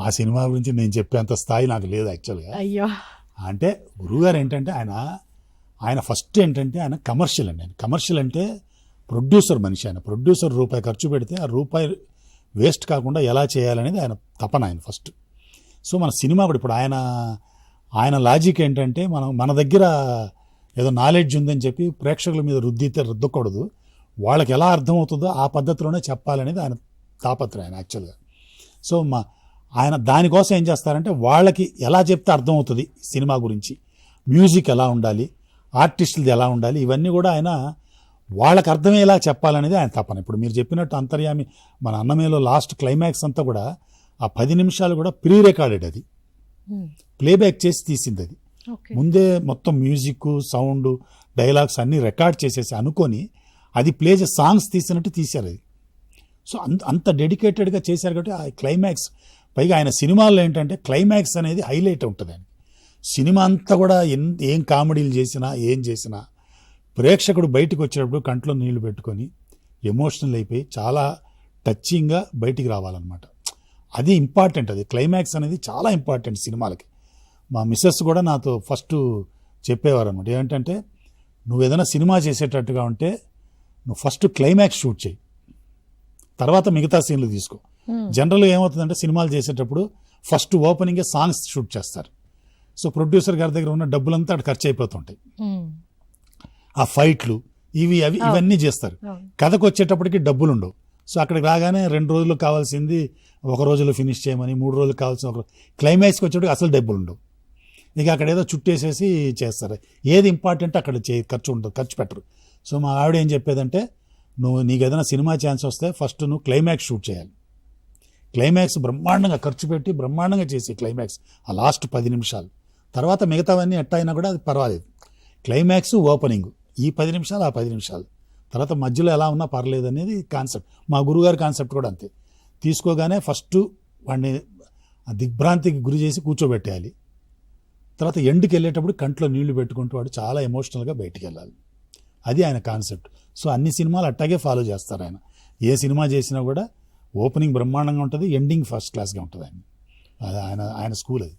ఆ సినిమా గురించి నేను చెప్పేంత స్థాయి నాకు లేదు యాక్చువల్గా అయ్యో. అంటే గురువుగారు ఏంటంటే ఆయన ఆయన ఫస్ట్ ఏంటంటే ఆయన కమర్షియల్ అండి. ఆయన కమర్షియల్ అంటే ప్రొడ్యూసర్ మనిషి ఆయన. ప్రొడ్యూసర్ రూపాయి ఖర్చు పెడితే ఆ రూపాయి వేస్ట్ కాకుండా ఎలా చేయాలనేది ఆయన తపన ఆయన ఫస్ట్ సో మన సినిమా కూడా ఇప్పుడు ఆయన ఆయన లాజిక్ ఏంటంటే మనం మన దగ్గర ఏదో నాలెడ్జ్ ఉందని చెప్పి ప్రేక్షకుల మీద రుద్దితే రుద్దకూడదు. వాళ్ళకి ఎలా అర్థమవుతుందో ఆ పద్ధతిలోనే చెప్పాలనేది ఆయన తాపత్రయం ఆయన యాక్చువల్గా సో మా ఆయన దానికోసం ఏం చేస్తారంటే వాళ్ళకి ఎలా చెప్తే అర్థమవుతుంది సినిమా గురించి. మ్యూజిక్ ఎలా ఉండాలి ఆర్టిస్టులది ఎలా ఉండాలి ఇవన్నీ కూడా ఆయన వాళ్ళకి అర్థమయ్యేలా చెప్పాలనేది ఆయన తపన. ఇప్పుడు మీరు చెప్పినట్టు అంతర్యామి మన అన్నమేలో లాస్ట్ క్లైమాక్స్ అంతా కూడా ఆ పది నిమిషాలు కూడా ప్రీ రికార్డెడ్ అది ప్లేబ్యాక్ చేసి తీసింది అది. ముందే మొత్తం మ్యూజిక్ సౌండ్ డైలాగ్స్ అన్నీ రికార్డ్ చేసేసి అనుకొని అది ప్లే చేసి సాంగ్స్ తీసినట్టు తీశారు అది. సో అంత అంత డెడికేటెడ్గా చేశారు కాబట్టి ఆ క్లైమాక్స్ పైగా ఆయన సినిమాల్లో ఏంటంటే క్లైమాక్స్ అనేది హైలైట్ ఉంటుంది ఆయన సినిమా అంతా కూడా ఎన్ ఏం కామెడీలు చేసినా ఏం చేసినా ప్రేక్షకుడు బయటకు వచ్చేటప్పుడు కంట్లో నీళ్ళు పెట్టుకొని ఎమోషనల్ అయిపోయి చాలా టచ్చింగ్గా బయటికి రావాలన్నమాట. అది ఇంపార్టెంట్ అది. క్లైమాక్స్ అనేది చాలా ఇంపార్టెంట్ సినిమాలకి. మా మిస్సెస్ కూడా నాతో ఫస్ట్ చెప్పేవారు అనమాట ఏంటంటే నువ్వు ఏదైనా సినిమా చేసేటట్టుగా ఉంటే నువ్వు ఫస్ట్ క్లైమాక్స్ షూట్ చేయి. తర్వాత మిగతా సీన్లు తీసుకో. జనరల్గా ఏమవుతుందంటే సినిమాలు చేసేటప్పుడు ఫస్ట్ ఓపెనింగే సాంగ్స్ షూట్ చేస్తారు. సో ప్రొడ్యూసర్ గారి దగ్గర ఉన్న డబ్బులంతా అక్కడ ఖర్చు అయిపోతుంటాయి. ఆ ఫైట్లు ఇవి అవి ఇవన్నీ చేస్తారు. కథకు వచ్చేటప్పటికి డబ్బులు ఉండవు సో అక్కడికి రాగానే రెండు రోజులు కావాల్సింది ఒక రోజులో ఫినిష్ చేయమని మూడు రోజులు కావాల్సిన ఒక క్లైమాక్స్కి వచ్చేటప్పుడు అసలు డబ్బులు ఉండవు ఇక అక్కడ ఏదో చుట్టేసేసి చేస్తారు. ఏది ఇంపార్టెంట్ అక్కడ చే ఖర్చు ఉండదు ఖర్చు పెట్టరు. సో మా ఆవిడ ఏం చెప్పేదంటే నువ్వు నీకు ఏదైనా సినిమా ఛాన్స్ వస్తే ఫస్ట్ నువ్వు క్లైమాక్స్ షూట్ చేయాలి. క్లైమాక్స్ బ్రహ్మాండంగా ఖర్చు పెట్టి బ్రహ్మాండంగా చేసి క్లైమాక్స్. ఆ లాస్ట్ పది నిమిషాలు. తర్వాత మిగతావన్నీ ఎట్ట అయినా కూడా అది పర్వాలేదు. Climax opening. ఈ పది నిమిషాలు ఆ పది నిమిషాలు. తర్వాత మధ్యలో ఎలా ఉన్నా పర్లేదు అనేది కాన్సెప్ట్. మా గురుగారి కాన్సెప్ట్ కూడా అంతే. తీసుకోగానే ఫస్ట్ వాడిని దిగ్భ్రాంతికి గురి చేసి కూర్చోబెట్టేయాలి. తర్వాత ఎండ్కి వెళ్ళేటప్పుడు కంట్లో నీళ్ళు పెట్టుకుంటూ వాడు చాలా ఎమోషనల్గా బయటికి వెళ్ళాలి. అది ఆయన కాన్సెప్ట్. సో అన్ని సినిమాలు అట్టాగే ఫాలో చేస్తారు ఆయన. ఏ సినిమా చేసినా కూడా ఓపెనింగ్ బ్రహ్మాండంగా ఉంటుంది ఎండింగ్ ఫస్ట్ క్లాస్గా ఉంటుంది ఆయన. అది ఆయన ఆయన స్కూల్ అది.